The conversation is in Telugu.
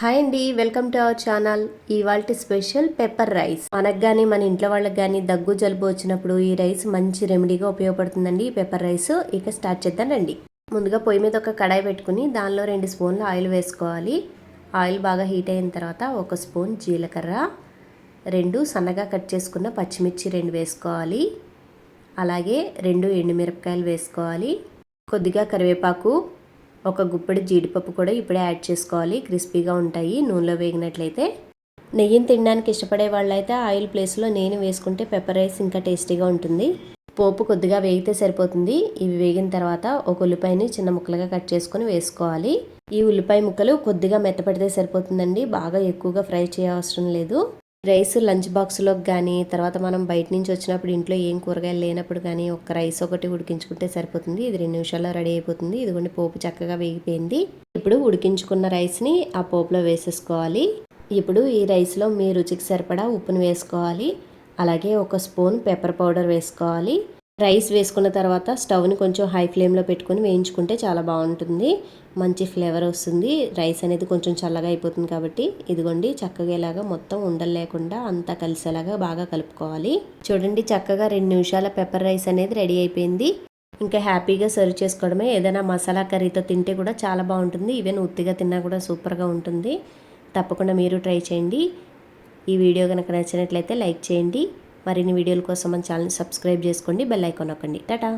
హాయ్ అండి వెల్కమ్ టు అవర్ ఛానల్. ఇవాళ స్పెషల్ పెప్పర్ రైస్. మనకు కానీ మన ఇంట్లో వాళ్ళకి కానీ దగ్గు జలుబు వచ్చినప్పుడు ఈ రైస్ మంచి రెమెడీగా ఉపయోగపడుతుందండి. ఈ పెప్పర్ రైస్ ఇక స్టార్ట్ చేద్దానండి ముందుగా పొయ్యి మీద ఒక కడాయి పెట్టుకుని దానిలో రెండు స్పూన్లు ఆయిల్ వేసుకోవాలి. ఆయిల్ బాగా హీట్ అయిన తర్వాత ఒక స్పూన్ జీలకర్ర రెండు సన్నగా కట్ చేసుకున్న పచ్చిమిర్చి రెండు వేసుకోవాలి. అలాగే రెండు ఎండుమిరపకాయలు వేసుకోవాలి. కొద్దిగా కరివేపాకు ఒక గుప్పెడు జీడిపప్పు కూడా ఇప్పుడే యాడ్ చేసుకోవాలి. క్రిస్పీగా ఉంటాయి. నూనెలో వేగినట్లయితే నెయ్యిని తినడానికి ఇష్టపడే వాళ్ళైతే ఆయిల్ ప్లేస్లో నేను వేసుకుంటే పెప్పర్ రైస్ ఇంకా టేస్టీగా ఉంటుంది. పోపు కొద్దిగా వేగితే సరిపోతుంది. ఇవి వేగిన తర్వాత ఒక ఉల్లిపాయని చిన్న ముక్కలుగా కట్ చేసుకొని వేసుకోవాలి. ఈ ఉల్లిపాయ ముక్కలు కొద్దిగా మెత్తపడితే సరిపోతుందండి. బాగా ఎక్కువగా ఫ్రై చేయవసరం లేదు. రైస్ లంచ్ బాక్స్లోకి కానీ తర్వాత మనం బయట నుంచి వచ్చినప్పుడు ఇంట్లో ఏం కూరగాయలు లేనప్పుడు కానీ ఒక రైస్ ఒకటి ఉడికించుకుంటే సరిపోతుంది. ఇది రెండు నిమిషాల్లో రెడీ అయిపోతుంది. ఇదిగోండి పోపు చక్కగా వేగిపోయింది. ఇప్పుడు ఉడికించుకున్న రైస్ని ఆ పోపులో వేసేసుకోవాలి. ఇప్పుడు ఈ రైస్లో మీ రుచికి సరిపడా ఉప్పును వేసుకోవాలి. అలాగే ఒక స్పూన్ పెప్పర్ పౌడర్ వేసుకోవాలి. రైస్ వేసుకున్న తర్వాత స్టవ్ని కొంచెం హై ఫ్లేమ్లో పెట్టుకొని వేయించుకుంటే చాలా బాగుంటుంది. మంచి ఫ్లేవర్ వస్తుంది. రైస్ అనేది కొంచెం చల్లగా అయిపోతుంది కాబట్టి ఇదిగోండి చక్కగా ఇలాగా మొత్తం ఉండలు లేకుండా అంతా కలిసేలాగా బాగా కలుపుకోవాలి. చూడండి చక్కగా రెండు నిమిషాల పెప్పర్ రైస్ అనేది రెడీ అయిపోయింది. ఇంకా హ్యాపీగా సర్వ్ చేసుకోవడమే. ఏదైనా మసాలా కర్రీతో తింటే కూడా చాలా బాగుంటుంది. ఈవెన్ ఉత్తిగా తిన్నా కూడా సూపర్గా ఉంటుంది. తప్పకుండా మీరు ట్రై చేయండి. ఈ వీడియో కనుక నచ్చినట్లయితే లైక్ చేయండి. మరిన్ని వీడియోల కోసం మన ఛానల్ సబ్స్క్రైబ్ చేసుకోండి బెల్ ఐకాన్ నొక్కండి. టాటా!